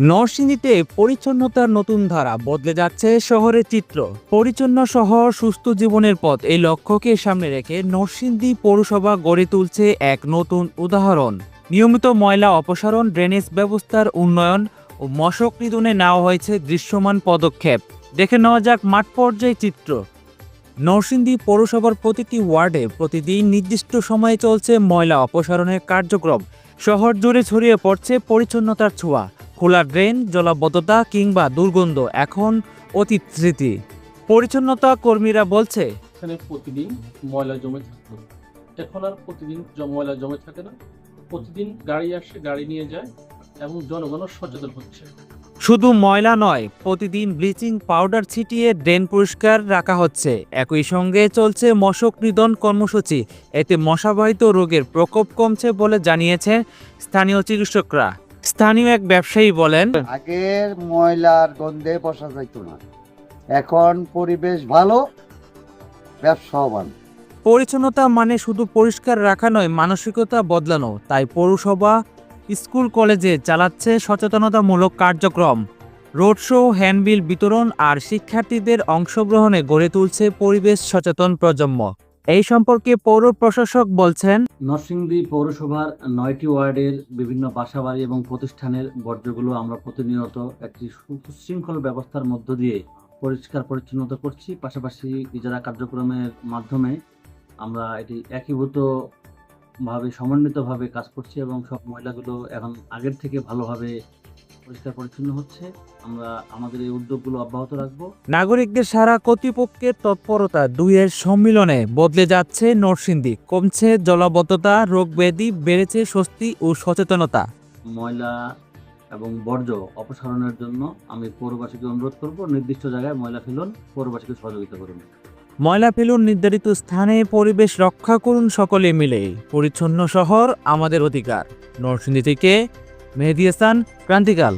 নরসিংদীতে পরিচ্ছন্নতার নতুন ধারা বদলে যাচ্ছে শহরের চিত্র। পরিচ্ছন্ন শহর সুস্থ জীবনের পথ এই লক্ষ্যকে সামনে রেখে নরসিংদী পৌরসভা গড়ে তুলছে এক নতুন উদাহরণ। নিয়মিত ময়লা অপসারণ, ড্রেনেজ ব্যবস্থার উন্নয়ন ও মশক নিধনে নেওয়া হয়েছে দৃশ্যমান পদক্ষেপ। দেখে নেওয়া যাক মাঠ পর্যায়ে চিত্র। নরসিংদী পৌরসভার প্রতিটি ওয়ার্ডে প্রতিদিন নির্দিষ্ট সময়ে চলছে ময়লা অপসারণের কার্যক্রম। শহর জুড়ে ছড়িয়ে পড়ছে পরিচ্ছন্নতার ছোঁয়া। খোলা ড্রেন জলাবদ্ধতা কিংবা দুর্গন্ধ এখন অতীত স্মৃতি। পরিচ্ছন্নতা কর্মীরা বলছে এখানে প্রতিদিন ময়লা জমে থাকতো। এখন আর প্রতিদিন ময়লা জমে থাকে না। প্রতিদিন গাড়ি আসে গাড়ি নিয়ে যায় এবং জনগণও সচেতন হচ্ছে। শুধু ময়লা নয় প্রতিদিন ব্লিচিং পাউডার ছিটিয়ে ড্রেন পরিষ্কার রাখা হচ্ছে। একই সঙ্গে চলছে মশক নিধন কর্মসূচি। এতে মশাবাহিত রোগের প্রকোপ কমছে বলে জানিয়েছেন স্থানীয় চিকিৎসকরা। স্থানীয় এক ব্যবসায়ী বলেন আগের ময়লার গন্ধে বসা যাইতো না। এখন পরিবেশ ভালো ব্যবসাও ভালো। পরিচ্ছন্নতা মানে শুধু পরিষ্কার রাখা নয় মানসিকতা বদলানো। তাই পৌরসভা স্কুল কলেজে চালাচ্ছে সচেতনতামূলক কার্যক্রম। রোড শো হ্যান্ডবিল বিতরণ আর শিক্ষার্থীদের অংশগ্রহণে গড়ে তুলছে পরিবেশ সচেতন প্রজন্ম। এই সম্পর্কে পৌর প্রশাসক বলছেন, নরসিংদী পৌরসভার নয়টি ওয়ার্ডের বিভিন্ন বাসাবাড়ি এবং প্রতিষ্ঠানের বর্জ্যগুলো আমরা প্রতিনিয়ত একটি সুশৃঙ্খল ব্যবস্থার মধ্য দিয়ে পরিষ্কার পরিচ্ছন্নতা করছি। পাশাপাশি ইজারা কার্যক্রমের মাধ্যমে আমরা এটি একীভূত ভাবে সমন্বিতভাবে কাজ করছি এবং সব ময়লাগুলো এখন আগের থেকে ভালোভাবে পরিষ্কার পরিচ্ছন্ন হচ্ছে। আমরা আমাদের এই উদ্যোগগুলো অব্যাহত রাখব। নাগরিকদের সারা কর্তৃপক্ষের তৎপরতা দুইয়ের সম্মিলনে বদলে যাচ্ছে নরসিংদী। কমছে জলাবদ্ধতা রোগব্যাধি বেড়েছে স্বস্তি ও সচেতনতা। ময়লা এবং বর্জ্য অপসারণের জন্য আমি পৌরবাসীকে অনুরোধ করব নির্দিষ্ট জায়গায় ময়লা ফেলুন পৌরবাসীকে সহযোগিতা করুন। ময়লা ফেলুন নির্ধারিত স্থানে পরিবেশ রক্ষা করুন সকলে মিলে। পরিচ্ছন্ন শহর আমাদের অধিকার। নরসিংদী থেকে মেহেদি হাসান ক্রান্তিকাল।